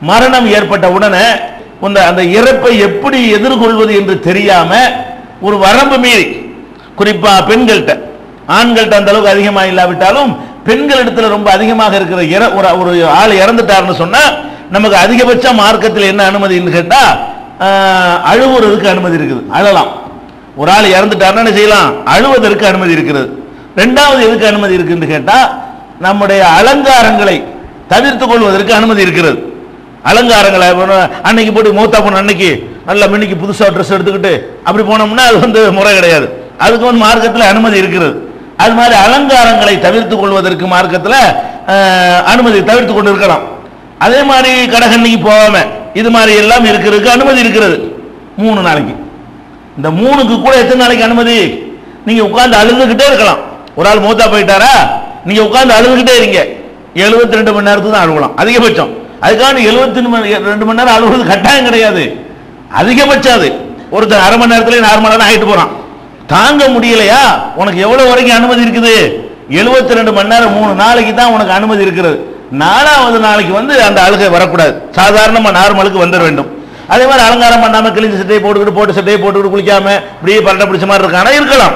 மரணம் ஏற்பட்ட உடனே அந்த அந்த இறப்பை எப்படி எதிர்கொள்வது என்று தெரியாம ஒரு வரம்பு மீறி குறிப்பா பெண்கள்கிட்ட. ஆண்கள்ட்ட அந்த அளவுக்கு அதிகமா இல்லாவிட்டாலும் பெண்கள் இடத்துல ரொம்ப அதிகமாக இருக்கிற இற- ஒரு ஒரு ஆள் இறந்துட்டாருன்னு சொன்னா நமக்கு அதிகபட்ச மார்க்கத்தில் என்ன அனுமதின்னு கேட்டா அழுவுறதுக்கு அனுமதி இருக்குது. அழலாம். ஒரு ஆள் இறந்துட்டாருன்னா என்ன செய்யலாம்? அழுவதற்கு அனுமதி இருக்கிறது ரெண்டாவது எதுக்கு அனுமதி இருக்குன்னு கேட்டா நம்முடைய அலங்காரங்களை தவிர்த்துக் கொள்வதற்கு அனுமதி இருக்கிறது. அலங்காரங்களை அன்னைக்கு போட்டு மூத்தா போன அன்னைக்கு நல்ல மின்னிக்கு புதுசாக ட்ரெஸ் எடுத்துக்கிட்டு அப்படி போனோம்னா அது வந்து முறை கிடையாது. அதுக்கு வந்து மார்க்கத்தில் அனுமதி இருக்கிறது. அது மாதிரி அலங்காரங்களை தவிர்த்து கொள்வதற்கு மார்க்கத்தில் அனுமதி தவிர்த்து கொண்டு இருக்கலாம் அதே மாதிரி கடகண்ணிக்கு போகாம இது மாதிரி எல்லாம் இருக்கிறதுக்கு அனுமதி இருக்கிறது. மூணு நாளைக்கு. இந்த மூணுக்கு கூட எத்தனை நாளைக்கு அனுமதி? நீங்கள் உட்காந்து அழுதுகிட்டே இருக்கலாம். ஒரு ஆள் மூத்தா போயிட்டாரா? நீங்கள் உட்காந்து அழுதுகிட்டே இருங்க. 72 ரெண்டு மணி நேரத்துக்கு தான் அழுகலாம். அதிகபட்சம். அதுக்காக எழுபத்தி ரெண்டு மணி நேரம் அழுகுறது கட்டாயம் கிடையாது. அதிகபட்சம் அது. ஒருத்தர் அரை மணி நேரத்துல நார்மல் நேரம் ஆகிட்டு போறான். தாங்க முடியலையா? உனக்கு எவ்வளவு வரைக்கும் அனுமதி இருக்குது? 72 ரெண்டு மணி நேரம் மூணு நாளைக்கு தான் உனக்கு அனுமதி இருக்கிறது. நாலாவது நாளைக்கு வந்து அந்த அழுகை வரக்கூடாது. சாதாரணமாக நார்மலுக்கு வந்துட வேண்டும். அதே மாதிரி அலங்காரம் பண்ணாம கிழிஞ்ச சட்டையை போட்டுக்கிட்டு போட்டு சட்டையை போட்டுக்கிட்டு குளிக்காம இப்படியே பரட்ட பிடிச்ச மாதிரி இருக்கானா. இருக்கலாம்.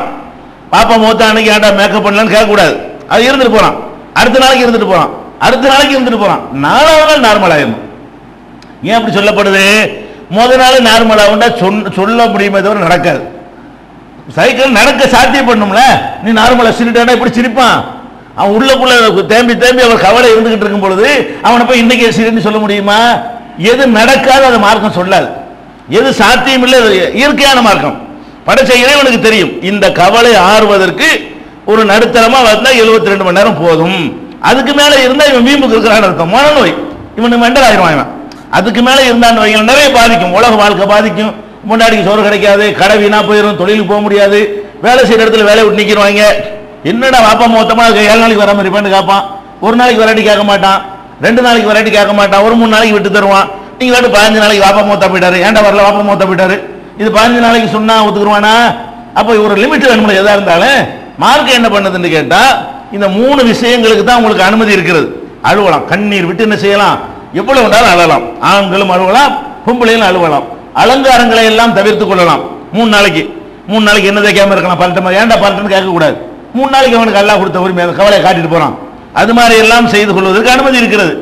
பாப்பா மூத்த அன்னைக்கு ஆண்டா மேக்கப் பண்ணலான்னு கேட்கக்கூடாது. அது இருந்துட்டு போறான். அடுத்த நாளைக்கு இருந்துட்டு போறான். அடுத்த நாளைக்கு இருந்துட்டு போறான். நாலாவது நாள் நார்மல் ஆயிடும் ஏன் அப்படி சொல்லப்படுது? முதல் நாள் நார்மல் ஆகுண்டா சொல் சொல்ல முடியுமே தவிர நடக்காது. சைக்கிள் நடக்க சாத்தியம் பண்ணும்ல? நீ நார்மலாக சிரிட்டானா இப்படி சிரிப்பான்? அவன் உள்ளக்குள்ள தேம்பி தேம்பி அவர் கவலை இருந்துகிட்டு இருக்கும் பொழுது அவனை போய் இன்னைக்கு சிரின்னு சொல்ல முடியுமா? எது நடக்காது அது மார்க்கம் சொல்லாது. எது சாத்தியம் இல்லை இயற்கையான மார்க்கம். படைச்ச இறைவனுக்கு தெரியும். இந்த கவலை ஆறுவதற்கு ஒரு நடுத்தரமாக வந்தால் எழுபத்தி ரெண்டு மணி நேரம் போதும். அதுக்கு மேல இருந்தா இவன் வீம்புக்கு இருக்கிறான்னு இருக்கும் மனநோய். இவன் மெண்டல் ஆயிடுவான் இவன். அதுக்கு மேல இருந்தான்னு வைங்க நிறைய பாதிக்கும். உலக வாழ்க்கை பாதிக்கும். முன்னாடிக்கு சோறு கிடைக்காது கடை வீணா போயிடும் தொழிலுக்கு போக முடியாது. வேலை செய்யற இடத்துல வேலையை விட்டு நிக்கிறவாங்க. என்னடா வாப்பா மொத்தமா ஏழு நாளைக்கு வராம இருப்பேன்னு கேட்பான் ஒரு நாளைக்கு வெரைட்டி கேட்க மாட்டான். ரெண்டு நாளைக்கு வெரைட்டி கேட்க மாட்டான். ஒரு மூணு நாளைக்கு விட்டு தருவான். நீங்க வாட்டு பதினஞ்சு நாளைக்கு வாப்பா மொத்தா போயிட்டாரு. ஏன்டா வரல வாப்பா மொத்தா போயிட்டாரு? இது பதினஞ்சு நாளைக்கு சொன்னா ஒத்துக்குருவானா? அப்போ ஒரு லிமிட் வேணும்ல எதா இருந்தாலும். மார்க் என்ன பண்ணுதுன்னு கேட்டா இந்த மூணு விஷயங்களுக்கு தான் உங்களுக்கு அனுமதி இருக்கிறது. அழுவலாம். கண்ணீர் விட்டு என்ன செய்யலாம்? எவ்வளவு வேணாலும் அழலாம். ஆண்களும் அழுவலாம் பொம்பளையும் அழுவலாம். அலங்காரங்களை எல்லாம் தவிர்த்து கொள்ளலாம். மூணு நாளைக்கு. மூணு நாளைக்கு என்ன தைக்காம இருக்கலாம்? பல்ட்ட ஏன்டா பன்னெண்டு கேட்க கூடாது மூணு நாளைக்கு அவனுக்கு அல்லா கொடுத்த உரிமை கவலையை காட்டிட்டு போறான். அது மாதிரி எல்லாம் செய்து கொள்வதற்கு அனுமதி இருக்கிறது.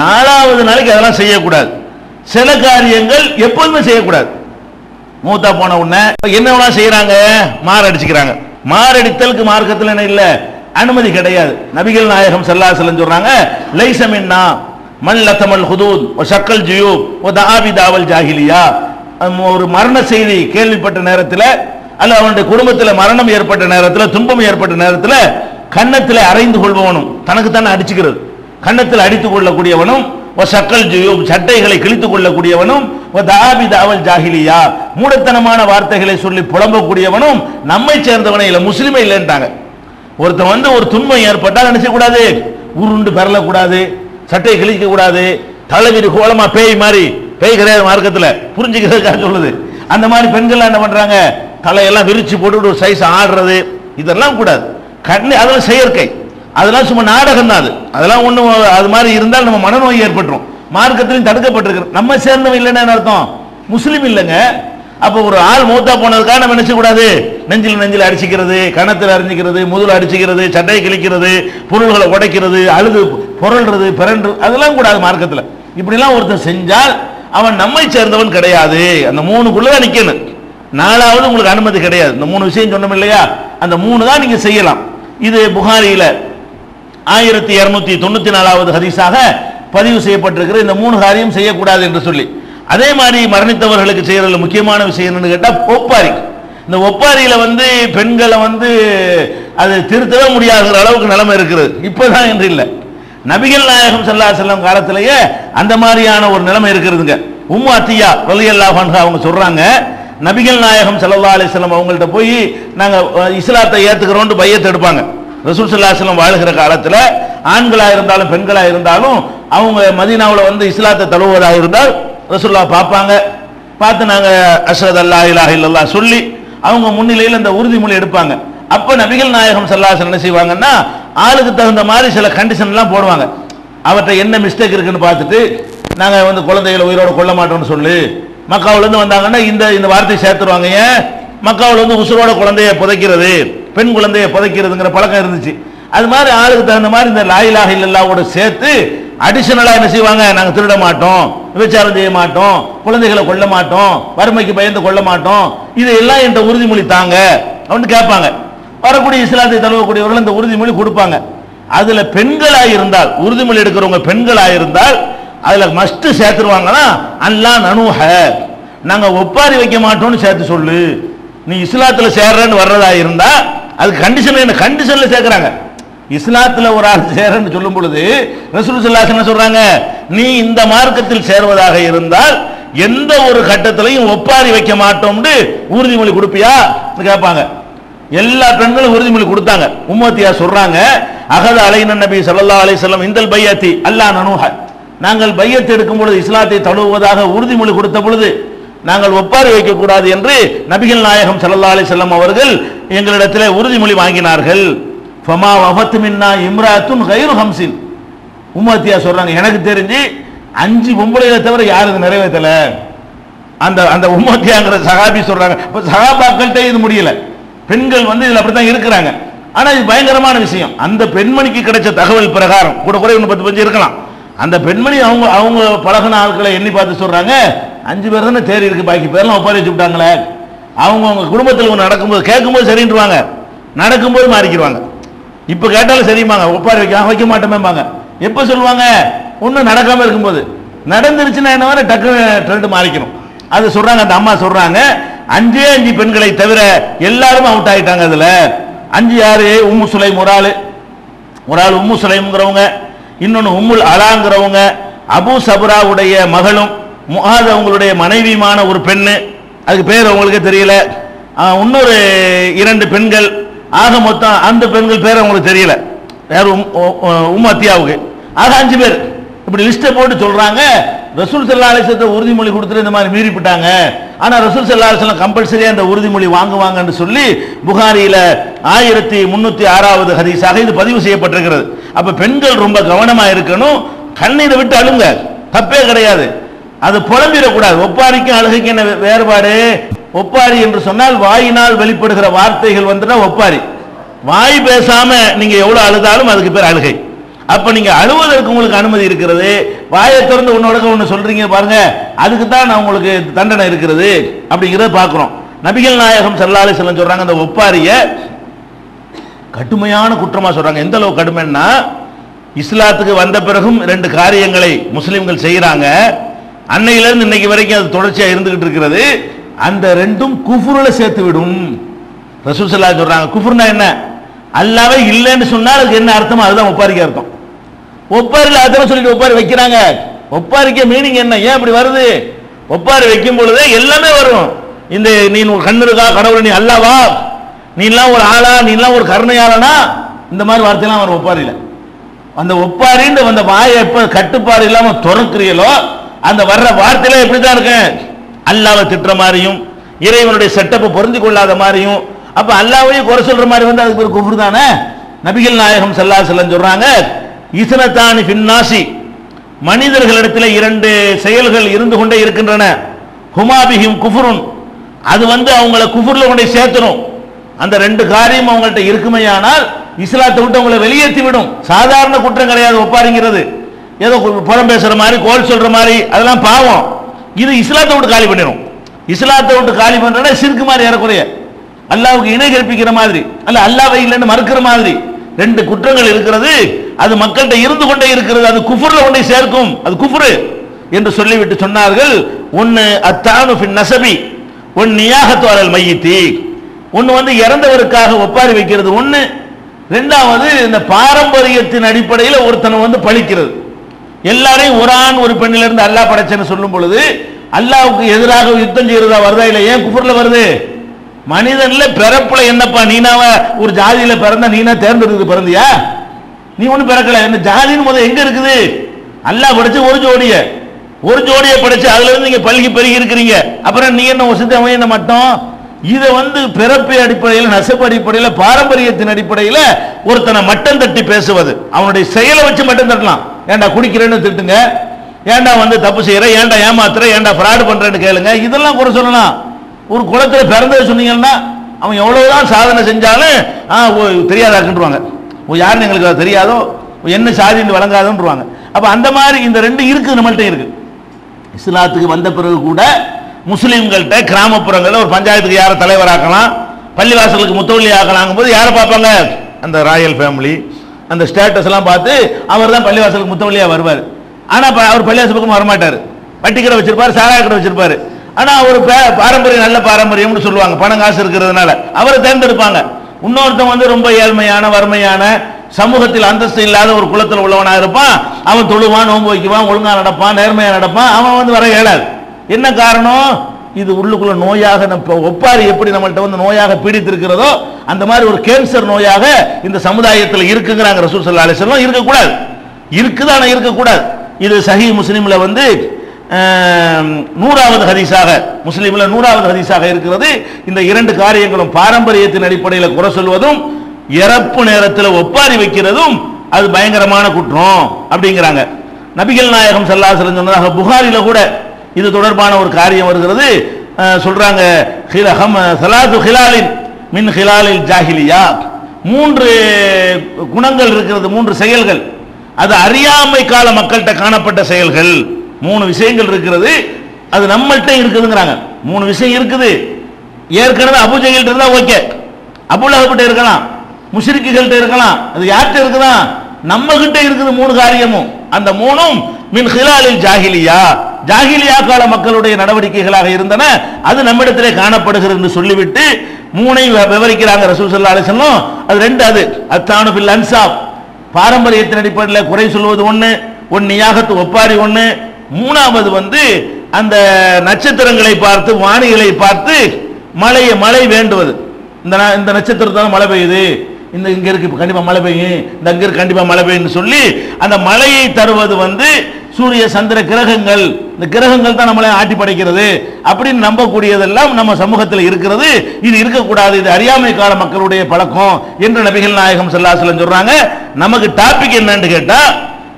நாலாவது நாளைக்கு அதெல்லாம் செய்யக்கூடாது. சில காரியங்கள் எப்போதுமே செய்யக்கூடாது. மூத்தா போன உடனே என்ன செய்யறாங்க மாரடிச்சுக்கிறாங்க மாரடித்தலுக்கு மார்க்கத்தில் என்ன இல்லை. அனுமதி கிடையாது. நபிகள் நாயகம் ஸல்லல்லாஹு சொல்றாங்க லைசமின்னா மன் லத்தமல் ஹுதூத் ஒ சக்கல் ஜுயூப் ஒ தாவி தாவல் ஜாகிலியா ஒரு மரண செய்தி கேள்விப்பட்ட நேரத்தில் அல்ல அவனுடைய குடும்பத்தில் மரணம் ஏற்பட்ட நேரத்தில் துன்பம் ஏற்பட்ட நேரத்தில் கன்னத்தில் அரைந்து கொள்பவனும் தனக்கு தானே அடிச்சுக்கிறது. கன்னத்தில் அடித்துக் கொள்ளக்கூடியவனும் ஒ சக்கல் ஜியூப் சட்டைகளை கிழித்துக் கொள்ளக்கூடியவனும் ஒ தாபி தாவல் ஜாகிலியா மூடத்தனமான வார்த்தைகளை சொல்லி புலம்பக்கூடியவனும் நம்மை சேர்ந்தவனை இல்லை முஸ்லிமே இல்லைன்ட்டாங்க ஒருத்தன் வந்து ஒரு துன்பம் ஏற்பட்டால் நினைச்ச கூடாது உருண்டு பெறலக்கூடாது சட்டையை கிழிக்க கூடாது தலைவீடு கோலமா பேய் மாதிரி பேய் கிடையாது மார்க்கத்தில். புரிஞ்சுக்கிறதுக்காக சொல்லுது? அந்த மாதிரி பெண்கள் என்ன பண்றாங்க? தலையெல்லாம் விரிச்சு போட்டு ஒரு சைஸ் ஆடுறது இதெல்லாம் கூடாது. கண்ணு அதெல்லாம் செயற்கை. அதெல்லாம் சும்மா நாடகம் தான் அது. அதெல்லாம் ஒன்றும் அது மாதிரி இருந்தால் நம்ம மனநோய் ஏற்பட்டுரும். மார்க்கத்திலையும் தடுக்கப்பட்டிருக்கிறோம் நம்ம சேர்ந்தவன் இல்லைன்னு என்ன அர்த்தம்? முஸ்லீம் இல்லைங்க. அப்போ ஒரு ஆள் மூத்தா போனதுக்காக நம்ம நினைச்ச கூடாது நெஞ்சில் நெஞ்சில் அடிச்சுக்கிறது கணத்தில் அரிஞ்சிக்கிறது முதுல அடிச்சுக்கிறது சட்டையை கிழிக்கிறது பொருள்களை உடைக்கிறது அழுது புரள்றது பிறன்று அதெல்லாம் கூடாது மார்க்கத்தில். இப்படிலாம் ஒருத்தன் செஞ்சால் அவன் நம்மை சேர்ந்தவன் கிடையாது. அந்த மூணுக்குள்ளே தான் நாலாவது உங்களுக்கு அனுமதி கிடையாது. இந்த மூணு விஷயம் சொன்னோம் இல்லையா? அந்த மூணு தான் நீங்கள் செய்யலாம். இது புகாரியில் ஆயிரத்தி இரநூத்தி தொண்ணூத்தி நாலாவது ஹதீஸாக பதிவு செய்யப்பட்டிருக்கிற இந்த மூணு காரியம் செய்யக்கூடாது என்று சொல்லி. அதே மாதிரி மரணித்தவர்களுக்கு செய்யறதுல முக்கியமான விஷயம் என்னன்னு கேட்டால் ஒப்பாரி. இந்த ஒப்பாரியில வந்து பெண்களை வந்து அது திருத்தவே முடியாத அளவுக்கு நிலைமை இருக்கிறது இப்பதான் என்று இல்லை. நபிகள் நாயகம் சல்லா செல்லம் காலத்திலேயே அந்த மாதிரியான ஒரு நிலைமை இருக்கிறதுங்க உம்மு அத்தியா ரலியல்லாஹு அன்ஹா அவங்க சொல்றாங்க நபிகள் நாயகம் சல்லா அலைஹி வஸல்லம் அவங்கள்ட்ட போய் நாங்கள் இஸ்லாத்தை ஏத்துக்கிறோம்னு பையத்தை எடுப்பாங்க. ரசூல் ஸல்லல்லாஹு வாழ்கிற காலத்தில் ஆண்களாக இருந்தாலும் பெண்களாக இருந்தாலும் அவங்க மதீனாவில் வந்து இஸ்லாத்தை தழுவுவதாக இருந்தால் ரசூல்லா பார்ப்பாங்க. பார்த்து நாங்கள் அஸ்ரத் அல்லா இலாஹ இல்லல்லாஹ் சொல்லி அவங்க முன்னிலையில் இந்த உறுதிமொழி எடுப்பாங்க. அப்ப நபிகள் நாயகம் சல்லாசன் என்ன செய்வாங்கன்னா ஆளுக்கு தகுந்த மாதிரி சில கண்டிஷன் எல்லாம் போடுவாங்க. அவற்ற என்ன மிஸ்டேக் இருக்குன்னு பார்த்துட்டு நாங்க வந்து குழந்தைகளை உயிரோட கொள்ள மாட்டோம்னு சொல்லு மக்காவுல இருந்து வந்தாங்கன்னா இந்த இந்த வார்த்தையை சேர்த்துருவாங்க. ஏன்? மக்காவில் வந்து உசுரோட குழந்தைய புதைக்கிறது பெண் குழந்தைய புதைக்கிறதுங்கிற பழக்கம் இருந்துச்சு. அது மாதிரி ஆளுக்கு தகுந்த மாதிரி இந்த லாயிலாக இல்லல்லாவோட சேர்த்து அடிஷனலாக என்ன செய்வாங்க? நாங்கள் திருட மாட்டோம் விபச்சாரம் செய்ய மாட்டோம் குழந்தைகளை கொல்ல மாட்டோம் வறுமைக்கு பயந்து கொள்ள மாட்டோம். இதையெல்லாம் என்ற உறுதிமொழி தாங்க. அப்படின்னு கேட்பாங்க. வரக்கூடிய இஸ்லாத்தை தழுவக்கூடியவர்கள் இந்த உறுதிமொழி கொடுப்பாங்க. அதுல பெண்களாக இருந்தால் உறுதிமொழி எடுக்கிறவங்க பெண்களாக இருந்தால் அதுல மஸ்ட் சேர்த்துருவாங்கன்னா அல்லா நனுஹ. நாங்க ஒப்பாரி வைக்க மாட்டோம்னு சேர்த்து சொல்லு. நீ இஸ்லாத்துல சேர்றன்னு வர்றதா இருந்தா அது கண்டிஷன் என்ன? கண்டிஷன்ல சேர்க்குறாங்க. இஸ்லாத்தில் ஒரு ஆள் சேரன்னு சொல்லும் பொழுது ரசூல் என்ன சொல்றாங்க? நீ இந்த மார்க்கத்தில் சேர்வதாக இருந்தால் எந்த ஒரு கட்டத்திலையும் ஒப்பாரி வைக்க மாட்டோம்னு உறுதிமொழி கொடுப்பியா? கேட்பாங்க. எல்லா பெண்களும் உறுதிமொழி கொடுத்தாங்க. உம்மத்தியா சொல்றாங்க அகத அலைன நபி சல்லா அலைஹி வஸல்லம் இந்தல் பையத்தி அல்லாஹ் நனுஹ. நாங்கள் பையத்தை எடுக்கும் பொழுது இஸ்லாத்தை தழுவுவதாக உறுதிமொழி கொடுத்த பொழுது நாங்கள் ஒப்பாரி வைக்கக்கூடாது என்று நபிகள் நாயகம் சல்லா அலைஹி அவர்கள் எங்களிடத்தில் உறுதிமொழி வாங்கினார்கள். ஃபமா வஃபத்து மின்னா இம்ராத்துன் கைரு ஹம்சின். உம்மத்தியா சொல்கிறாங்க எனக்கு தெரிஞ்சு அஞ்சு பொம்பளைகளை தவிர யாரும் இது நிறைவேற்றலை. அந்த அந்த உம்மத்தியாங்கிற சகாபி சொல்கிறாங்க இப்போ சகாபாக்கள்கிட்ட இது முடியல. பெண்கள் வந்து இதில் அப்படி தான் இருக்கிறாங்க. ஆனால் இது பயங்கரமான விஷயம். அந்த பெண்மணிக்கு கிடைச்ச தகவல் பிரகாரம் கூட கூட இன்னும் பத்து பஞ்சு இருக்கலாம். அந்த பெண்மணி அவங்க அவங்க பழகின ஆட்களை எண்ணி பார்த்து சொல்கிறாங்க அஞ்சு பேர் தானே தேறி இருக்குது பாக்கி பேர்லாம் ஒப்பாரி வச்சு விட்டாங்களே அவங்க அவங்க குடும்பத்தில் ஒன்று நடக்கும்போது கேட்கும்போது சரின்ட்டுருவாங்க நடக்கும்போது மாறிக்கிடுவாங்க. இப்ப கேட்டாலும் சரிம்பாங்க. ஒப்பாரி வைக்க வைக்க மாட்டோமேம்பாங்க. எப்ப சொல்லுவாங்க? ஒன்றும் நடக்காம இருக்கும்போது. நடந்துருச்சுன்னா என்ன வர டக்குன்னு ட்ரெண்ட் மாறிக்கணும். அது சொல்றாங்க அந்த அம்மா சொல்றாங்க. அஞ்சே அஞ்சு பெண்களை தவிர எல்லாரும் அவுட் ஆயிட்டாங்க அதுல. அஞ்சு யாரு? உம்மு சுலைம் ஒரு ஆள். ஒரு ஆள் உம்மு சுலைம்ங்கிறவங்க. இன்னொன்னு உம்முல் அலாங்கிறவங்க. அபு சபுராவுடைய மகளும் முஹாத் அவங்களுடைய மனைவியுமான ஒரு பெண்ணு. அதுக்கு பேர் அவங்களுக்கு தெரியல. இன்னொரு இரண்டு பெண்கள். ஆக மொத்தம் அந்த பெண்கள் பேர் அவங்களுக்கு தெரியல. வேற உம் அத்தியாவுக்கு. ஆக அஞ்சு பேர். இப்படி லிஸ்ட்டை போட்டு சொல்றாங்க. ரசூல் செல்லா அலிசத்தை உறுதிமொழி கொடுத்துட்டு இந்த மாதிரி மீறிவிட்டாங்க ஆனால் ரசூல் செல்லா அலிஸ்லாம் கம்பல்சரியாக அந்த உறுதிமொழி வாங்குவாங்கன்னு சொல்லி புகாரியில் ஆயிரத்தி முந்நூற்றி ஆறாவது ஹதீஸாக இது பதிவு செய்யப்பட்டிருக்கிறது. அப்போ பெண்கள் ரொம்ப கவனமாக இருக்கணும். கண்ணீரை விட்டு அழுங்க. தப்பே கிடையாது. அது புலம்பிடக்கூடாது. ஒப்பாரிக்கும் அழுகைக்கு என்ன வேறுபாடு? ஒப்பாரி என்று சொன்னால் வாயினால் வெளிப்படுகிற வார்த்தைகள் வந்துட்டா ஒப்பாரி. வாய் பேசாம நீங்க எவ்வளவு அழுதாலும் அதுக்கு பேர் அழுகை. அப்ப நீங்க அழுவதற்கு உங்களுக்கு அனுமதி இருக்கிறது. வாயை திறந்து உன்னோட ஒன்று சொல்றீங்க பாருங்க அதுக்கு தான் நான் உங்களுக்கு தண்டனை இருக்கிறது அப்படிங்கிறத பார்க்குறோம். நபிகள் நாயகம் செல்லாலே செல்லம் சொல்றாங்க அந்த ஒப்பாரிய கடுமையான குற்றமா சொல்றாங்க. எந்த அளவு கடுமைன்னா இஸ்லாத்துக்கு வந்த பிறகும் ரெண்டு காரியங்களை முஸ்லிம்கள் செய்யறாங்க அன்னையிலிருந்து இன்னைக்கு வரைக்கும் அது தொடர்ச்சியா இருந்துகிட்டு இருக்கிறது. அந்த ரெண்டும் குஃபுருல சேர்த்து விடும். ரசூசல்லா ஸல்லல்லாஹு சொல்றாங்க குஃபுர்னா என்ன? அல்லாவே இல்லைன்னு சொன்னால் அதுக்கு என்ன அர்த்தமோ அதுதான் ஒப்பாரிக்கு அர்த்தம். ஒப்பாரில் அர்த்தம் சொல்லிட்டு ஒப்பாரி வைக்கிறாங்க. ஒப்பாரிக்க மீனிங் என்ன? ஏன் இப்படி வருது? ஒப்பாரி வைக்கும் பொழுதே எல்லாமே வரும். இந்த நீ ஒரு கண்ணு இருக்கா கடவுள் நீ அல்லாவா? நீ எல்லாம் ஒரு ஆளா? நீ எல்லாம் ஒரு கருணையாளனா? இந்த மாதிரி வார்த்தையெல்லாம் வரும் ஒப்பாரியில். அந்த ஒப்பாரின்ற அந்த வாயை எப்போ கட்டுப்பாடு இல்லாமல் துறக்குறீங்களோ அந்த வர்ற வார்த்தையில எப்படிதான் இருக்கேன் அல்லாவை திட்டுற மாதிரியும் இறைவனுடைய செட்டப்பை பொருந்தி கொள்ளாத மாதிரியும் அப்ப அல்லாவையும் குறை சொல்ற மாதிரி வந்து அதுக்கு ஒரு குஃபுர் தானே? நபிகள் நாயகம் ஸல்லல்லாஹு செல்லன்னு சொல்றாங்க இசனத்தானி பின்னாசி மனிதர்களிடத்தில் இரண்டு செயல்கள் இருந்து கொண்டே இருக்கின்றன. ஹுமாபிஹிம் குஃபுருன் அது வந்து அவங்கள குஃபுர்ல கொண்டு சேர்த்தணும். அந்த ரெண்டு காரியம் அவங்கள்ட்ட இருக்குமையானால் இஸ்லாத்தை விட்டு அவங்களை வெளியேற்றி விடும். சாதாரண குற்றம் கிடையாது ஒப்பாருங்கிறது. ஏதோ புறம் பேசுற மாதிரி கோல் சொல்ற மாதிரி அதெல்லாம் பாவம். இது இஸ்லாத்தை விட்டு காலி பண்ணிடும் இஸ்லாத்தை விட்டு காலி பண்றா சிறுக்கு மாதிரி ஏறக்குறைய. அல்லாவுக்கு இணை கற்பிக்கிற மாதிரி. அல்ல அல்லாவை இல்லைன்னு மறுக்கிற மாதிரி. ரெண்டு குற்றங்கள் இருக்கிறது. அது மக்கள்கிட்ட இருந்து கொண்டே இருக்கிறது. அது குஃபுரில் கொண்டே சேர்க்கும். அது குஃபுரு என்று சொல்லிவிட்டு சொன்னார்கள். ஒன்று அத்தானு ஃபின் நசபி. ஒன் நியாகத்துவாரல் மையத்தி. மையித்தி வந்து இறந்தவருக்காக ஒப்பாரி வைக்கிறது. ஒன்று ரெண்டாவது இந்த பாரம்பரியத்தின் அடிப்படையில் ஒருத்தனை வந்து பழிக்கிறது. எல்லாரையும் ஒரு ஆண் ஒரு பெண்ணிலிருந்து அல்லாஹ் படைச்சேன்னு சொல்லும் பொழுது அல்லாவுக்கு எதிராக யுத்தம் செய்யறதா வருதா இல்லை ஏன் குஃபர்ல வருது? மனிதன்ல பிறப்புல என்னப்பா நீனாவ ஒரு ஜாதியில பிறந்த நீனா தேர்ந்தெடுத்து பிறந்தியா? நீ ஒன்றும் பிறக்கல. என்ன ஜாதின்னு முதல் எங்க இருக்குது? அல்லாஹ் படைச்சு ஒரு ஜோடிய. ஒரு ஜோடியை படைச்சு அதுல இருந்து நீங்க பல்கி பெருகி இருக்கிறீங்க. அப்புறம் நீ என்ன வசதி அவன் என்ன மட்டும்? இதை வந்து பிறப்பு அடிப்படையில் நசப்பு அடிப்படையில் பாரம்பரியத்தின் அடிப்படையில் ஒருத்தனை மட்டம் தட்டி பேசுவது. அவனுடைய செயலை வச்சு மட்டம் தட்டலாம். ஏன்டா குடிக்கிறேன்னு திட்டுங்க ஏன்டா வந்து தப்பு செய்கிற ஏன்டா ஏமாத்துற? ஏன்டா ஃப்ராடு பண்ணுறேன்னு கேளுங்க. இதெல்லாம் குறை சொல்லலாம். ஒரு குளத்தில் பிறந்தது சொன்னீங்கன்னா அவன் எவ்வளோதான் சாதனை செஞ்சாலும் ஆ ஓ தெரியாதாக்குன்றவாங்க. ஓ யாருன்னு எங்களுக்கு அது தெரியாதோ? ஓ, என்ன சாதின்னு வழங்காதோன்றுவாங்க. அப்போ அந்த மாதிரி இந்த ரெண்டு இருக்குது நம்மள்கிட்ட இருக்குது இஸ்லாத்துக்கு வந்த பிறகு கூட முஸ்லீம்கள்ட்ட கிராமப்புறங்களில் ஒரு பஞ்சாயத்துக்கு யாரை தலைவராக்கலாம் பள்ளிவாசலுக்கு முத்தவள்ளி ஆக்கலாங்கும் போது யாரை பார்ப்பாங்க? அந்த ராயல் ஃபேமிலி அந்த ஸ்டேட்டஸ் எல்லாம் பார்த்து அவர் தான் பள்ளிவாசலுக்கு முத்தமல்லியாக வருவார். ஆனால் அவர் பள்ளிவாசல் பக்கம் வரமாட்டார். வட்டி கடை வச்சிருப்பாரு சாராய கடை வச்சிருப்பார். ஆனால் அவர் பாரம்பரியம் நல்ல பாரம்பரியம்னு சொல்லுவாங்க. பணம் காசு இருக்கிறதுனால. அவரை தேர்ந்தெடுப்பாங்க. இன்னொருத்தன் வந்து ரொம்ப ஏழ்மையான வறுமையான சமூகத்தில் அந்தஸ்து இல்லாத ஒரு குலத்தில் உள்ளவனாக இருப்பான். அவன் தொழுவான் நோன்பு வைக்குவான் ஒழுங்காக நடப்பான் நேர்மையாக நடப்பான். அவன் வந்து வர இயலாது என்ன காரணம்? இது உள்ளுக்குள்ள நோயாக நம்ம ஒப்பாரி எப்படி நம்மள்ட்ட வந்து நோயாக பீடித்திருக்கிறதோ அந்த மாதிரி ஒரு கேன்சர் நோயாக இந்த சமுதாயத்தில் இருக்குங்கிறாங்க ரசூல் சல்லா அலைஹி இருக்கக்கூடாது. இருக்குது ஆனால் இருக்கக்கூடாது? இது சஹி முஸ்லீமில் வந்து நூறாவது ஹதீஸாக முஸ்லீமில் நூறாவது ஹதீஸாக இருக்கிறது. இந்த இரண்டு காரியங்களும் பாரம்பரியத்தின் அடிப்படையில் குறை சொல்வதும் இறப்பு நேரத்தில் ஒப்பாரி வைக்கிறதும் அது பயங்கரமான குற்றம் அப்படிங்கிறாங்க. நபிகள் நாயகம் சல்லாசலம் சொன்னதாக புகாரில கூட இது தொடர்பான ஒரு காரியம் வருகிறது. சொல்றாங்க ஹிலஹம் சலாது ஹிலாலின் மின் ஹிலாலில் ஜாஹிலியா. மூன்று குணங்கள் இருக்கிறது மூன்று செயல்கள். அது அறியாமை கால மக்கள்கிட்ட காணப்பட்ட செயல்கள். மூணு விஷயங்கள் இருக்கிறது. அது நம்மள்கிட்ட இருக்குதுங்கிறாங்க. மூணு விஷயம் இருக்குது. ஏற்கனவே அபுஜெகில்ட்ட இருந்தா ஓகே. அபுலகப்பிட்ட இருக்கலாம். முஷ்ரிக்குகள்கிட்ட இருக்கலாம். அது யார்கிட்ட இருக்குதான் நம்மகிட்ட இருக்குது மூணு காரியமும். அந்த மூணும் மின் ஹிலாலில் ஜாஹிலியா. ஜாகிலியா கால மக்களுடைய நடவடிக்கைகளாக இருந்தன. அது நம்மிடத்திலே காணப்படுகிறது என்று சொல்லிவிட்டு மூனை விவரிக்கிறாங்க ரசூல் சல்லா அலைஹி அது ரெண்டு அது அத்தானு பில் அன்சாப். பாரம்பரியத்தின் அடிப்படையில் குறை சொல்வது ஒன்று ஒன் நியாகத்து ஒப்பாரி ஒன்று மூணாவது வந்து அந்த நட்சத்திரங்களை பார்த்து வானிகளை பார்த்து மழையை மழை வேண்டுவது. இந்த ந- இந்த நட்சத்திரத்தால மழை பெய்யுது. இந்த இங்க இருக்கு கண்டிப்பாக கண்டிப்பா மழை பெய்யும். இந்த அங்க இருக்கு கண்டிப்பா மழை பெய்யும்னு சொல்லி அந்த மழையை தருவது வந்து சூரிய சந்திர கிரகங்கள் இந்த கிரகங்கள் தான் நம்மளை ஆட்டி படைக்கிறது. அப்படின்னு நம்பக்கூடியதெல்லாம் நம்ம சமூகத்தில் இருக்கிறது. இது இருக்கக்கூடாது. இது அறியாமை கால மக்களுடைய பழக்கம் என்று நபிகள் நாயகம் செல்லாசலம் சொல்றாங்க. நமக்கு டாபிக் என்னன்னு கேட்டா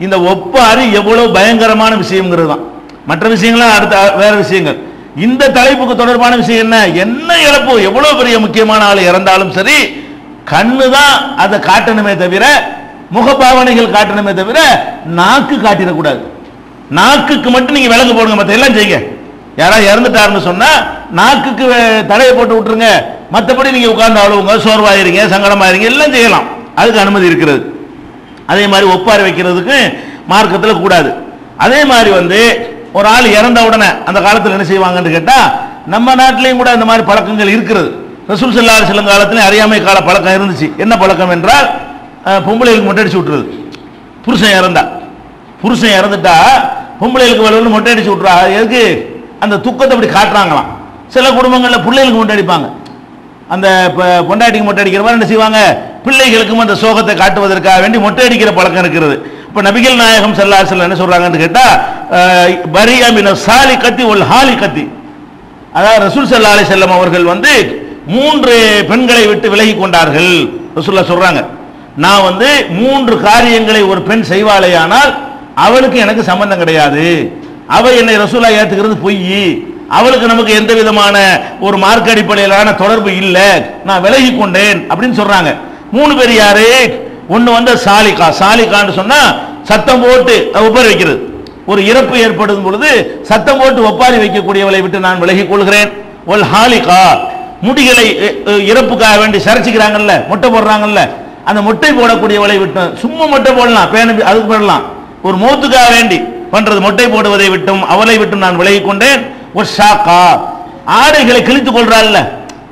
இந்த ஒப்பாரி எவ்வளவு பயங்கரமான விஷயம்ங்கிறது தான். மற்ற விஷயங்கள்லாம் அடுத்த வேற விஷயங்கள். இந்த தலைப்புக்கு தொடர்பான விஷயம் என்ன? என்ன இழப்பு? எவ்வளவு பெரிய முக்கியமான ஆள் இறந்தாலும் சரி கண்ணு தான் அதை காட்டணுமே தவிர முகபாவனைகள் காட்டணுமே தவிர நாக்கு காட்டிடக்கூடாது. நாக்குக்கு மட்டும் நீங்க விலங்கு போடுங்க மற்ற எல்லாம் செய்யுங்க. யாராவது இறந்துட்டாருன்னு சொன்னா நாக்குக்கு தடையை போட்டு விட்டுருங்க. மற்றபடி நீங்க உட்கார்ந்து அழுவுங்க சோர்வாயிருங்க சங்கடமாயிருங்க எல்லாம் செய்யலாம். அதுக்கு அனுமதி இருக்கிறது. அதே மாதிரி ஒப்பாரி வைக்கிறதுக்கு மார்க்கத்தில் கூடாது. அதே மாதிரி வந்து ஒரு ஆள் இறந்த உடனே அந்த காலத்தில் என்ன செய்வாங்கன்னு கேட்டால் நம்ம நாட்டிலையும் கூட இந்த மாதிரி பழக்கங்கள் இருக்கிறது. ரசூல் ஸல்லல்லாஹு செல்லும் காலத்திலே அறியாமை கால பழக்கம் இருந்துச்சு. என்ன பழக்கம் என்றால் பொம்பளைகளுக்கு மொட்டை அடிச்சு விட்டுறது புருஷன் இறந்தா. புருஷன் இறந்துட்டா பொம்பளைகளுக்கு வலுவலு மொட்டை அடிச்சு விட்றா எதுக்கு? அந்த துக்கத்தை அப்படி காட்டுறாங்களாம். சில குடும்பங்களில் பிள்ளைகளுக்கு மொட்டை அடிப்பாங்க. அந்த இப்போ பொண்டாட்டிக்கு மொட்டை அடிக்கிற மாதிரி என்ன செய்வாங்க? பிள்ளைகளுக்கும் அந்த சோகத்தை காட்டுவதற்காக வேண்டி மொட்டை அடிக்கிற பழக்கம் இருக்கிறது. இப்போ நபிகள் நாயகம் செல்லா செல்ல என்ன சொல்கிறாங்கன்னு கேட்டால் அஹ், பரியா மின சாலி கத்தி ஒல் ஹாலி கத்தி அதாவது ரசூல் ஸல்லல்லாஹு அலி செல்லம் அவர்கள் வந்து மூன்று பெண்களை விட்டு விலகி கொண்டார்கள். ரசூல்லா சொல்கிறாங்க நான் வந்து மூன்று காரியங்களை ஒரு பெண் செய்வாளேயானால் அவளுக்கு எனக்கு சம்பந்தம் கிடையாது. அவ என்னை ரசூலா ஏத்துக்கிறது பொய். அவளுக்கு நமக்கு எந்த விதமான ஒரு மார்க் அடிப்படையிலான தொடர்பு இல்லை. நான் விலகி கொண்டேன் அப்படின்னு சொல்றாங்க. மூணு பேர் யாரு? ஒன்னு வந்து சாலிகா. சாலிகான்னு சொன்னா சத்தம் போட்டு ஒப்பாரி வைக்கிறது. ஒரு இறப்பு ஏற்படும் பொழுது சத்தம் போட்டு ஒப்பாரி வைக்கக்கூடியவளை விட்டு நான் விலகிக் கொள்கிறேன். ஒல் ஹாலிகா. முடிகளை இறப்புக்காக வேண்டி சரைச்சிக்கிறாங்கல்ல மொட்டை போடுறாங்கல்ல. அந்த மொட்டை போடக்கூடியவளை விட்டு சும்மா மொட்டை போடலாம். பேன அதுக்கு போடலாம். ஒரு மூத்துக்காக வேண்டி பண்றது மொட்டை போடுவதை விட்டும் அவளை விட்டும் நான் விலகிக் கொண்டேன். ஒரு ஷாக்கா. ஆடைகளை கிழித்துக் கொள்றாள்ல.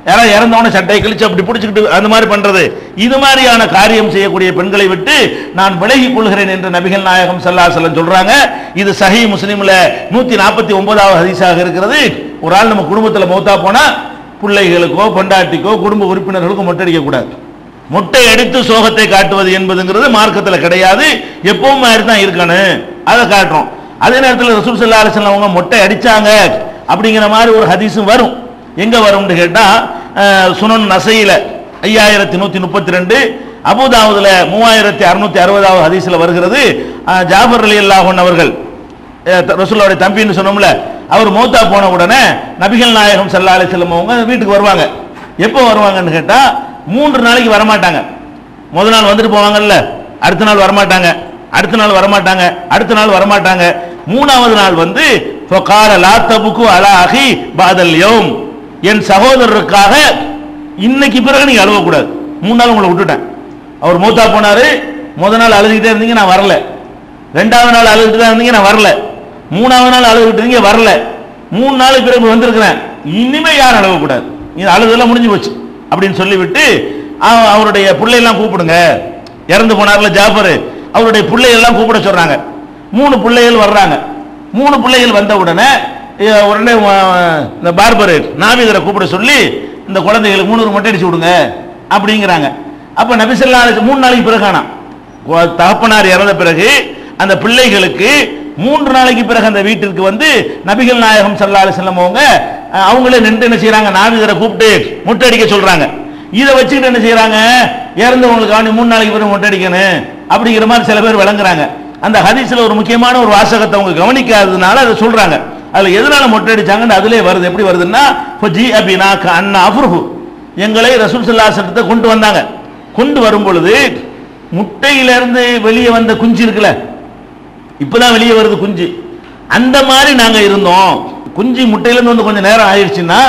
யாராவது இறந்தவன சட்டையை கிழிச்சு அப்படி பிடிச்சிக்கிட்டு அந்த மாதிரி பண்றது. இது மாதிரியான காரியம் செய்யக்கூடிய பெண்களை விட்டு நான் விலகி கொள்கிறேன் என்று நபிகள் நாயகம் ஸல்லல்லாஹு சொல்றாங்க. இது சஹி முஸ்லீம்ல நூத்தி நாற்பத்தி ஒன்பதாவது ஹதீஸாக இருக்கிறது. ஒரு ஆள் நம்ம குடும்பத்தில் மௌத்தா போனா பிள்ளைகளுக்கோ பொண்டாட்டிக்கோ குடும்ப உறுப்பினர்களுக்கோ மொட்டடிக்க கூடாது. முட்டை எடுத்து சோகத்தை காட்டுவது என்பதுங்கிறது மார்க்கத்தில் கிடையாது. எப்பவும் மாதிரி தான் இருக்கணும். அதை காட்டுறோம். அதே நேரத்தில் ரசூல் சல்லா அலிஸ்லாம் அவங்க முட்டை அடித்தாங்க அப்படிங்கிற மாதிரி ஒரு ஹதீஸும் வரும். எங்கே வரும்னு கேட்டால் சுனன் நசையில் ஐயாயிரத்தி நூற்றி முப்பத்தி ரெண்டு அபுதாவுதுல மூவாயிரத்தி அறுநூத்தி அறுபதாவது ஹதீஸில் வருகிறது. ஜாஃபர் ஜாபர் அலி அல்லாஹன் அவர்கள் ரசூலோடைய தம்பின்னு சொன்னோம்ல அவர் மூத்தா போன உடனே நபிகள் நாயகம் சல்லா அலிஸ்லம் அவங்க வீட்டுக்கு வருவாங்க. எப்போ வருவாங்கன்னு கேட்டால் மூன்று நாளைக்கு வரமாட்டாங்க. முதல் நாள் வந்துட்டு போவாங்கல்ல அடுத்த நாள் வரமாட்டாங்க. அடுத்த நாள் வரமாட்டாங்க அடுத்த நாள் வரமாட்டாங்க. மூணாவது நாள் வந்து அலாஹி லா பாதல் யௌம். என் சகோதரருக்காக இன்னைக்கு பிறகு நீங்க அழுவக்கூடாது. மூணு நாள் உங்களை விட்டுட்டேன். அவர் மூத்தா போனாரு முதல் நாள் அழுதுகிட்டே இருந்தீங்க நான் வரல. ரெண்டாவது நாள் அழுதுட்டு தான் இருந்தீங்க நான் வரல. மூணாவது நாள் அழுதுகிட்டு இருந்தீங்க வரல. மூணு நாளுக்கு பிறகு வந்திருக்கிறேன். இனிமே யாரும் அழுவக்கூடாது. இது அழுதெல்லாம் முடிஞ்சு போச்சு. அப்படின்னு சொல்லிவிட்டு அவருடைய பிள்ளையெல்லாம் கூப்பிடுங்க. இறந்து போனார்ல ஜாஃபர். அவருடைய பிள்ளையெல்லாம் கூப்பிட சொல்றாங்க. மூணு பிள்ளைகள் வர்றாங்க. மூணு பிள்ளைகள் வந்த உடனே உடனே இந்த பார்பர் நாவிதரை கூப்பிட சொல்லி இந்த குழந்தைகளுக்கு மூணு மொட்டை அடிச்சு விடுங்க அப்படிங்கிறாங்க. அப்ப நபிசல்லா மூணு நாளைக்கு பிறகு ஆனா தகப்பனார் இறந்த பிறகு அந்த பிள்ளைகளுக்கு மூன்று நாளைக்கு பிறகு அந்த வீட்டிற்கு வந்து நபிகள் நாயகம் ஸல்லல்லாஹு அலைஹி அவங்க அவங்களே நின்று என்ன செய்யறாங்க நாவிதரை கூப்பிட்டு முட்டை அடிக்க சொல்றாங்க. இதை வச்சுக்கிட்டு என்ன செய்யறாங்க இறந்தவங்களுக்கு அவனி மூணு நாளைக்கு பிறகு முட்டடிக்கணும் அப்படிங்கிற மாதிரி சில பேர் விளங்குறாங்க. அந்த ஹதீஸில் ஒரு முக்கியமான ஒரு வாசகத்தை அவங்க கவனிக்காததுனால அதை சொல்றாங்க. அதில் எதனால மொட்டை அதிலே வருது. எப்படி வருதுன்னா ஜி அபினா அண்ணா அஃப்ருஹு. எங்களை ரசூல் ஸல்லல்லாஹு அலைஹி கொண்டு வந்தாங்க. கொண்டு வரும் பொழுது முட்டையிலிருந்து வெளியே வந்த குஞ்சு இருக்குல்ல இப்போதான் வெளியே வருது குஞ்சு. அந்த மாதிரி நாங்கள் இருந்தோம். குஞ்சு முட்டையிலேருந்து வந்து கொஞ்சம் நேரம் ஆயிடுச்சுன்னா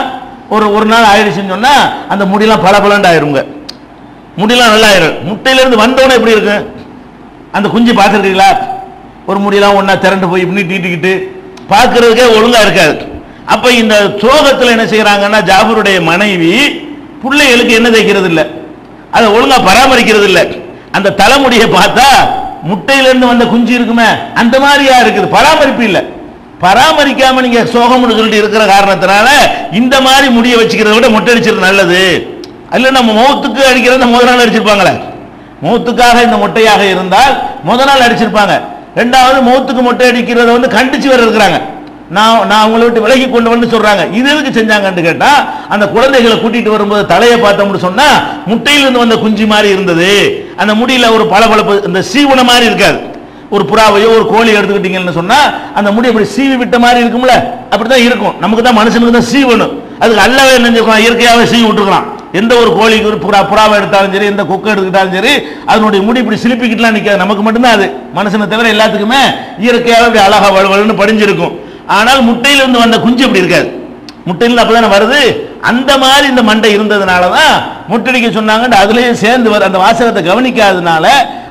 ஒரு ஒரு நாள் ஆயிடுச்சுன்னு சொன்னால் அந்த முடியெல்லாம் பல ஆயிருங்க முடியெல்லாம் நல்லா ஆயிரும் முட்டையிலேருந்து வந்தவொடனே எப்படி இருக்கு? அந்த குஞ்சு பார்த்துருக்கீங்களா? ஒரு முடியெல்லாம் ஒன்றா திரண்டு போய் இப்படி நீட்டிக்கிட்டு பார்க்கறதுக்கே ஒழுங்காக இருக்காது. அப்போ இந்த சோகத்தில் என்ன செய்கிறாங்கன்னா ஜாபருடைய மனைவி பிள்ளைகளுக்கு என்ன தைக்கிறது இல்லை அதை ஒழுங்காக பராமரிக்கிறது இல்லை அந்த தலைமுடியை பார்த்தா முட்டையிலேருந்து வந்த குஞ்சு இருக்குமே அந்த மாதிரியா இருக்குது. பராமரிப்பு இல்லை. பராமரிக்காம நீங்க சோகம்னு சொல்லிட்டு இருக்கிற காரணத்தினால இந்த மாதிரி முடிய வச்சுக்கிறத விட மொட்டை அடிச்சிருது நல்லது. அல்ல நம்ம மௌத்துக்கு அடிக்கிறத முத நாள் அடிச்சிருப்பாங்களே. மௌத்துக்காக இந்த மொட்டையாக இருந்தால் முத நாள் அடிச்சிருப்பாங்க. ரெண்டாவது மௌத்துக்கு மொட்டை அடிக்கிறத வந்து கண்டிச்சு வர இருக்கிறாங்க. நான் நான் அவங்கள விட்டு விலகி கொண்டு வந்து சொல்றாங்க. இது எதுக்கு செஞ்சாங்கன்னு கேட்டா அந்த குழந்தைகளை கூட்டிட்டு வரும்போது தலையை பார்த்தோம்னு சொன்னா முட்டையிலிருந்து வந்த குஞ்சு மாதிரி இருந்தது. அந்த முடியில ஒரு பளபளப்பு இந்த சீவன மாதிரி இருக்காது. ஒரு புறாவையோ ஒரு கோழி எடுத்துக்கிட்டீங்கன்னு சொன்னா அந்த முடி அப்படி சீவி விட்ட மாதிரி இருக்கும்ல? அப்படிதான் இருக்கும். நமக்கு தான் மனுஷனுக்கு தான் சீவணும் அதுக்கு அல்லவே நினைஞ்சிருக்கலாம் இயற்கையாகவே சீவி விட்டுருக்கலாம். எந்த ஒரு கோழிக்கு ஒரு புறா புறாவை எடுத்தாலும் சரி எந்த கொக்கை எடுத்துக்கிட்டாலும் சரி அதனுடைய முடி இப்படி சிலிப்பிக்கிட்டுலாம் நிற்காது நமக்கு மட்டும்தான் அது. மனுஷனை தவிர எல்லாத்துக்குமே இயற்கையாகவே அப்படி அழகாக வலுவலுன்னு படிஞ்சிருக்கும். ஆனால் முட்டையிலிருந்து வந்த குஞ்சு அப்படி இருக்காது. முட்டையிலிருந்து அப்பதானே வருது? அந்த மாதிரி இந்த மண்டை இருந்ததுனால தான் முட்டடிக்க சொன்னாங்க அதுலேயும் சேர்ந்து வர அந்த வாசகத்தை கவனிக்காததுனால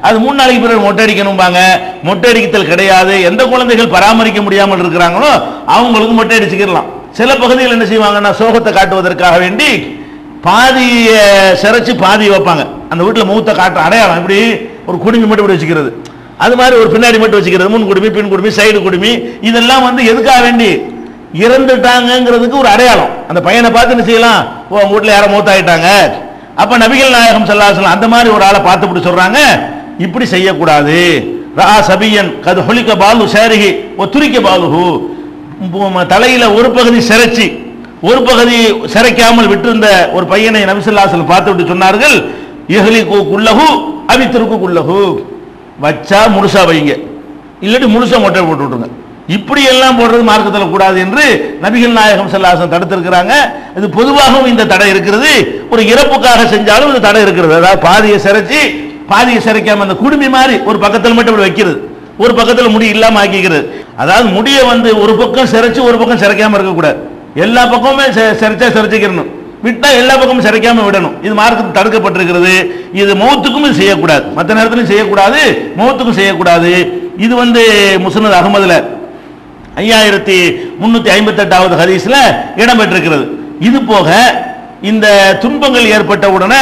அது மூணு நாளைக்கு பிறகு மொட்டை அடிக்கணும்பாங்க மொட்டை அடிக்கத்தல் கிடையாது. எந்த குழந்தைகள் பராமரிக்க முடியாமல் இருக்கிறாங்களோ அவங்களுக்கு மொட்டை அடிச்சுக்கிடலாம் சில பகுதிகள் என்ன செய்வாங்கன்னா சோகத்தை காட்டுவதற்காக வேண்டி பாதியை சிறைச்சி பாதி வைப்பாங்க. அந்த வீட்டில் மூத்த காட்டுற அடையாளம் இப்படி ஒரு குடுமி மட்டும் இப்படி வச்சுக்கிறது. அது மாதிரி ஒரு பின்னாடி மட்டும் வச்சுக்கிறது. முன் குடுமி பின் குடுமி சைடு குடுமி. இதெல்லாம் வந்து எதுக்காக வேண்டி? இறந்துட்டாங்கங்கிறதுக்கு ஒரு அடையாளம். அந்த பையனை பார்த்து என்ன செய்யலாம்? ஓ உங்க வீட்டில் யாரோ மூத்தாயிட்டாங்க. அப்ப நபிகள் நாயகம் ஸல்லல்லாஹு அந்த மாதிரி ஒரு ஆளை பார்த்து இப்படி சொல்றாங்க. இப்படி செய்யக்கூடாது. ரா சபியன் கது ஹொலிக்க பாலு சேரிகி ஒத்துரிக்க பாலுஹு. தலையில் தலையில ஒரு பகுதி சிரைச்சி ஒரு பகுதி சிரைக்காமல் விட்டிருந்த ஒரு பையனை நபிசல்லாசல் பார்த்து விட்டு சொன்னார்கள். இஹலி குல்லஹு அவித்திருக்கு குல்லஹு. வச்சா முழுசா வைங்க. இல்லாட்டி முழுசா மொட்டை போட்டு விட்டுருங்க. இப்படி எல்லாம் போடுறது மார்க்கத்தில் கூடாது என்று நபிகள் நாயகம் செல்லாசன் தடுத்திருக்கிறாங்க. இது பொதுவாகவும் இந்த தடை இருக்கிறது. ஒரு இறப்புக்காக செஞ்சாலும் இந்த தடை இருக்கிறது. அதாவது பாதியை சிரைச்சி பாதியை சிரைக்காம அந்த குடுமி மாதிரி ஒரு பக்கத்தில் மட்டும் இப்படி வைக்கிறது. ஒரு பக்கத்தில் முடி இல்லாம ஆக்கிக்கிறது. அதாவது முடியை வந்து ஒரு பக்கம் சிரைச்சு ஒரு பக்கம் சிரைக்காம இருக்கக்கூடாது. எல்லா பக்கமுமே செ- சிரைச்சா சிரைச்சிக்கிறணும் விட்டா எல்லா பக்கமும் சிறைக்காம விடணும். இது மார்க்கத்தில் தடுக்கப்பட்டிருக்கிறது. இது மௌத்துக்கும் இது செய்யக்கூடாது. மற்ற நேரத்திலும் செய்யக்கூடாது மௌத்துக்கும் செய்யக்கூடாது. இது வந்து முஸ்னத் அகமதுல ஐயாயிரத்தி முன்னூத்தி ஐம்பத்தி எட்டாவது ஹதீஸ்ல இடம்பெற்றிருக்கிறது. இது போக இந்த துன்பங்கள் ஏற்பட்ட உடனே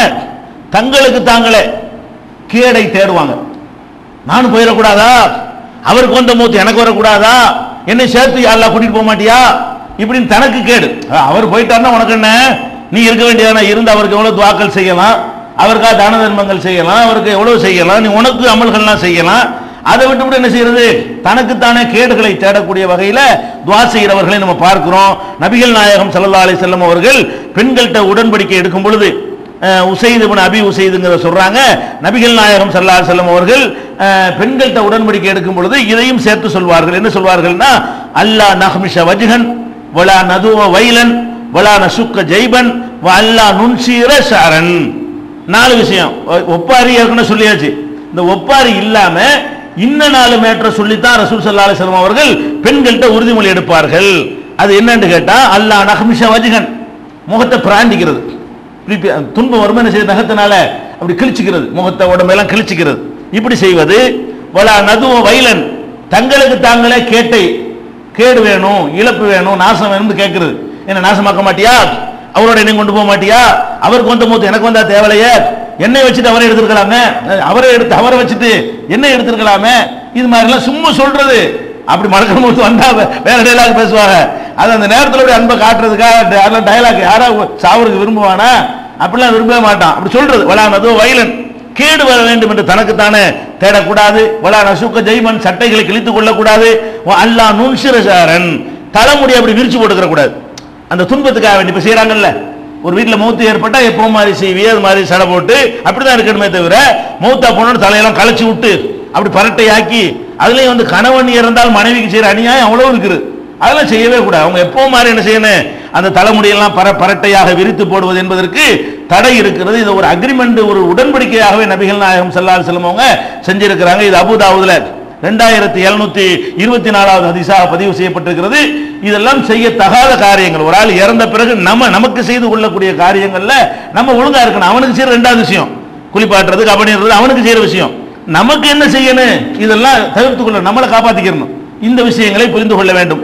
தங்களுக்கு தாங்களே கேடை தேடுவாங்க. நானும் போயிடக்கூடாதா? அவருக்கு வந்த மூத்து எனக்கு வரக்கூடாதா? என்னை சேர்த்து யாரெல்லாம் கூட்டிட்டு போக மாட்டியா? இப்படின்னு தனக்கு கேடு. அவர் போயிட்டாருன்னா உனக்கு என்ன? நீ இருக்க வேண்டியதான? இருந்து அவருக்கு எவ்வளவு துவாக்கள் செய்யலாம்? அவருக்காக தான தர்மங்கள் செய்யலாம்? அவருக்கு எவ்வளவு செய்யலாம்? நீ உனக்கு அமல்கள்லாம் செய்யலாம்? அதை விட்டு என்ன செய்யறது? தனக்குத்தானே கேடுகளை தேடக்கூடிய வகையில துவா செய்கிறவர்களை நம்ம பார்க்கிறோம். நபிகள் நாயகம் சல்லா அலி செல்லம் அவர்கள் பெண்கள்கிட்ட உடன்படிக்கை எடுக்கும் பொழுது உசைது அபி உசைதுங்கிற சொல்றாங்க. நபிகள் நாயகம் சல்லா செல்லம் அவர்கள் பெண்கள்கிட்ட உடன்படிக்கை எடுக்கும் பொழுது இதையும் சேர்த்து சொல்வார்கள். என்ன சொல்வார்கள்னா அல்லாஹ் நஹ்மிஷ வஜ்ஹன் வலா நதுவ வைலன் வலா நசுக்க ஜெய்பன் வ அல்லா நுன்சீர சாரன் நாலு விஷயம். ஒப்பாரி ஏற்கனவே சொல்லியாச்சு. இந்த ஒப்பாரி இல்லாமல் இன்ன நாலு மேற்ற சொல்லித்தான் ரசூல் சல்லா அலிஸ்லாம் அவர்கள் பெண்கள்கிட்ட உறுதிமொழி எடுப்பார்கள். அது என்னன்னு கேட்டா அல்லாஹ் நஹ்மிஷ வஜிகன் முகத்தை பிராண்டிக்கிறது. இப்படி துன்பம் வருமா என்ன செய்ய நகத்தினால அப்படி கிழிச்சுக்கிறது. முகத்தை உடம்பெல்லாம் கிழிச்சுக்கிறது. இப்படி செய்வது வலா நதுவ வைலன் தங்களுக்கு தாங்களே கேட்டை. கேடு வேணும் இழப்பு வேணும் நாசம் வேணும்னு கேட்கிறது. என்ன நாசமாக்க மாட்டியா? அவரோட என்ன கொண்டு போக மாட்டியா? அவருக்கு வந்த மூத்த எனக்கு வந்தா தேவலையே என்னை வச்சுட்டு அவரை எடுத்திருக்கலாமே? அவரை எடுத்து அவரை வச்சுட்டு என்னை எடுத்திருக்கலாமே? இது மாதிரிலாம் சும்மா சொல்றது. அப்படி மடக்கிற மூத்து வந்தா வேற டைலாக் பேசுவாங்க. அது அந்த நேரத்தில் அப்படி அன்பை காட்டுறதுக்காக யாரெல்லாம் டைலாக் யாரா சாவருக்கு விரும்புவானா? அப்படிலாம் விரும்பவே மாட்டான். அப்படி சொல்றது. வளானதோ வயலன். கேடு வர வேண்டும் என்று தனக்குத்தானே தேடக்கூடாது. வலா நசுக்க ஜெய்மன் சட்டைகளை கிழித்துக் கொள்ளக்கூடாது. அல்லா நுண்சிரசாரன் தலைமுடி அப்படி விரிச்சு போட்டுக்கிற கூடாது அந்த துன்பத்துக்காக வேண்டி இப்போ செய்கிறாங்கல்ல ஒரு வீட்டில் மௌத்து ஏற்பட்டா எப்போ மாதிரி செய்வியே அது மாதிரி சடை போட்டு அப்படிதான் இருக்கணுமே தவிர மூத்தா போனோட தலையெல்லாம் களைச்சி விட்டு அப்படி பரட்டையாக்கி அதுலேயும் வந்து கணவன் இறந்தால் மனைவிக்கு செய்கிற அநியாயம் அவ்வளோ இருக்குது. அதெல்லாம் செய்யவே கூடாது. அவங்க எப்போ மாதிரி என்ன செய்யணும்? அந்த தலைமுடியெல்லாம் பர பரட்டையாக விரித்து போடுவது என்பதற்கு தடை இருக்கிறது. இது ஒரு அக்ரிமெண்ட் ஒரு உடன்படிக்கையாகவே நபிகள் நாயகம் செல்லால் செல்லும் அவங்க செஞ்சிருக்கிறாங்க. இது அபுதாவுதுல ரெண்டாயிரத்தி எழுநூத்தி இருபத்தி நாலாவது ஹதிசாக பதிவு செய்யப்பட்டிருக்கிறது. இதெல்லாம் செய்யத்தகாத காரியங்கள். ஒரு ஆள் இறந்த பிறகு நம்ம நமக்கு செய்து கொள்ளக்கூடிய காரியங்கள்ல நம்ம ஒழுங்கா இருக்கணும். அவனுக்கு செய்யற ரெண்டாவது விஷயம். குளிப்பாட்டுறது கபடின்றது அவனுக்கு செய்யற விஷயம். நமக்கு என்ன செய்யணும்? இதெல்லாம் தவிர்த்து கொள்ள நம்மளை காப்பாத்திக்கிறணும் இந்த விஷயங்களை புரிந்து கொள்ள வேண்டும்.